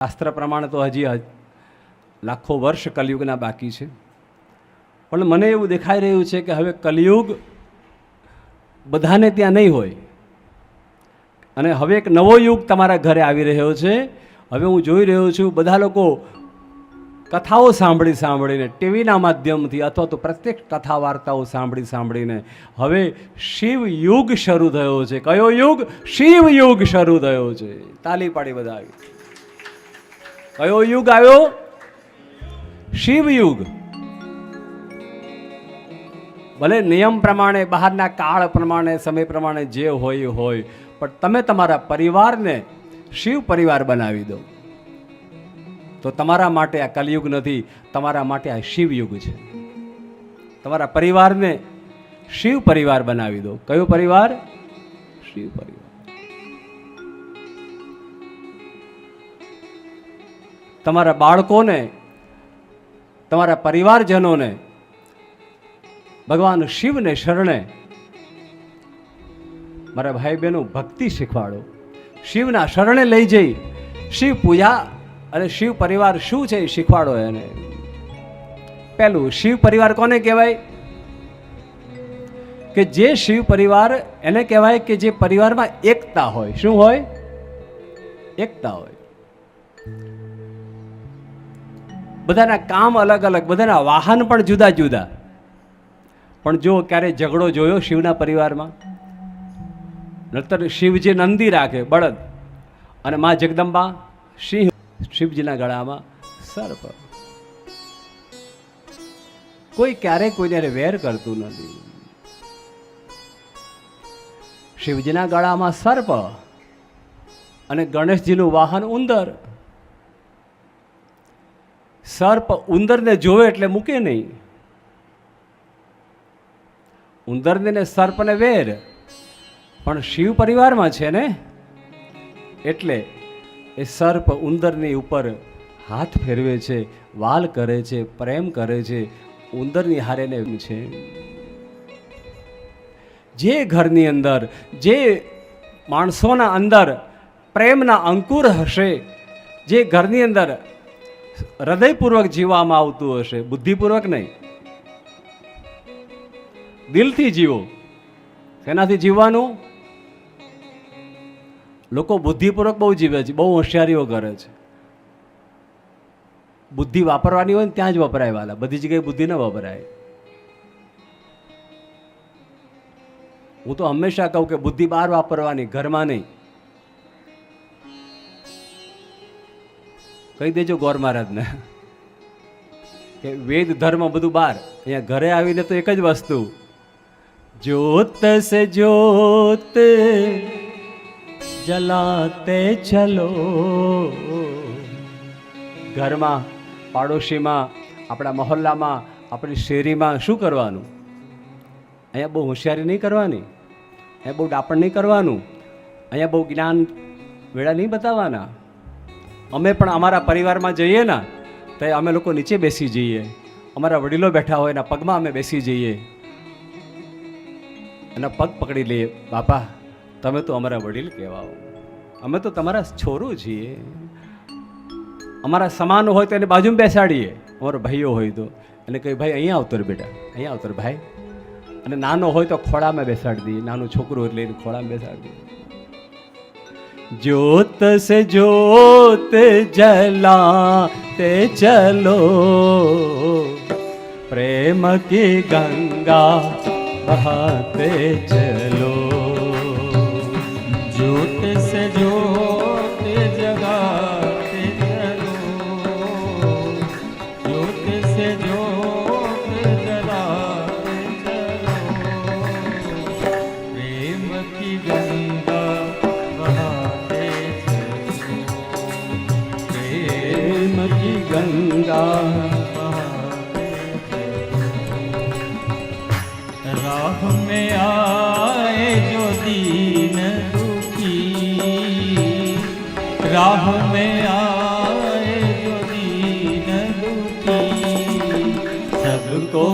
શાસ્ત્ર પ્રમાણે તો હજી લાખો વર્ષ કલયુગના બાકી છે. પણ મને એવું દેખાઈ રહ્યું છે કે હવે કલયુગ બધાને ત્યાં નહીં હોય. અને હવે એક નવો યુગ તમારા ઘરે આવી રહ્યો છે. હવે હું જોઈ રહ્યો છું બધા લોકો કથાઓ સાંભળી સાંભળીને ટીવીના માધ્યમથી અથવા તો પ્રત્યક્ષ કથા વાર્તાઓ સાંભળી સાંભળીને હવે શિવ યુગ શરૂ થયો છે. કયો યુગ? શિવ યુગ શરૂ થયો છે. તાલી પાડી બધા આવી. કયો યુગ આવ્યો? શિવ યુગ. ભલે નિયમ પ્રમાણે, બહારના કાળ પ્રમાણે, સમય પ્રમાણે જે હોય હોય. પણ તમે તમારા પરિવારને શિવ પરિવાર બનાવી દો. તો તમારા માટે આ કલયુગ નથી, તમારા માટે આ શિવયુગ છે. તમારા પરિવારને શિવ પરિવાર બનાવી દો. કયો પરિવાર? શિવ પરિવાર. તમારા બાળકોને, તમારા પરિવારજનોને, ભગવાન શિવને શરણે મારા ભાઈ બહેનો ભક્તિ શીખવાડો. શિવના શરણે લઈ જઈ, શિવ પૂજા અને શિવ પરિવાર શું છે એ શીખવાડો એને. પહેલું, શિવ પરિવાર કોને કહેવાય? કે જે શિવ પરિવાર એને કહેવાય કે જે પરિવારમાં એકતા હોય. શું હોય? એકતા હોય. બધાના કામ અલગ અલગ, બધાના વાહન પણ જુદા જુદા. પણ જો ક્યારે ઝઘડો જોયો શિવના પરિવારમાં? નતર શિવજી નંદી રાખે, બળદ. અને મા જગદંબા સિંહ શિવજીના ગળામાં સર્પ. કોઈ ક્યારેય કોઈને વેર કરતું નથી. શિવજીના ગળામાં સર્પ અને ગણેશજીનું વાહન ઉંદર. સર્પ ઉંદરને જોવે એટલે મૂકે નહીં. ઉંદરને ને સર્પને વેર. પણ શિવ પરિવારમાં છે ને? એટલે એ સર્પ ઉંદરની ઉપર હાથ ફેરવે છે, વાલ કરે છે, પ્રેમ કરે છે, ઉંદરની હારેને એમ છે. જે ઘરની અંદર, જે માણસોના અંદર પ્રેમના અંકુર હશે, જે ઘરની અંદર હૃદયપૂર્વક જીવવામાં આવતું હશે, બુદ્ધિપૂર્વક નહીં. દિલથી જીવો. શેનાથી જીવવાનું? લોકો બુદ્ધિપૂર્વક બહુ જીવે છે, બહુ હોશિયારીઓ કરે છે. બુદ્ધિ વાપરવાની હોય ને ત્યાં જ વપરાય વાલા, બધી જગ્યાએ બુદ્ધિ ન વપરાય. હું તો હંમેશા કહું કે બુદ્ધિ બહાર વાપરવાની, ઘરમાં નહીં. કહી દેજો ગોર મહારાજને. કે વેદ ધર્મ બધું બહાર અહીંયા ઘરે આવીને તો એક જ વસ્તુ. જોત સે જોત જલાતે ચલો ઘરમાં, પાડોશીમાં, આપણા મહોલ્લામાં, આપણી શેરીમાં શું કરવાનું? અહીંયા બહુ હોશિયારી નહીં કરવાની. અહીંયા બહુ ડાપણ નહીં કરવાનું. અહીંયા બહુ જ્ઞાન વેળા નહીં બતાવવાના. અમે પણ અમારા પરિવારમાં જઈએ ને, તો અમે લોકો નીચે બેસી જઈએ. અમારા વડીલો બેઠા હોય એના પગમાં અમે બેસી જઈએ. એના પગ પકડી લઈએ, બાપા, તમે તો અમારા વડીલ કહેવાઓ. અમે તો તમારા છોરું છીએ. અમારા સમાન હોય તો એને બાજુમાં બેસાડીએ. અમારો ભાઈઓ હોય તો. એને કહે ભાઈ, અહીંયા આવતો બેટા, અહીંયા આવતો ભાઈ. અને નાનો હોય તો ખોળામાં બેસાડી દઈએ. નાનું છોકરું એટલે એને ખોળામાં બેસાડી દઈએ. ज्योत से ज्योत जलाते चलो प्रेम की गंगा बहाते चलो राह में आए तो दीन दुखी सबको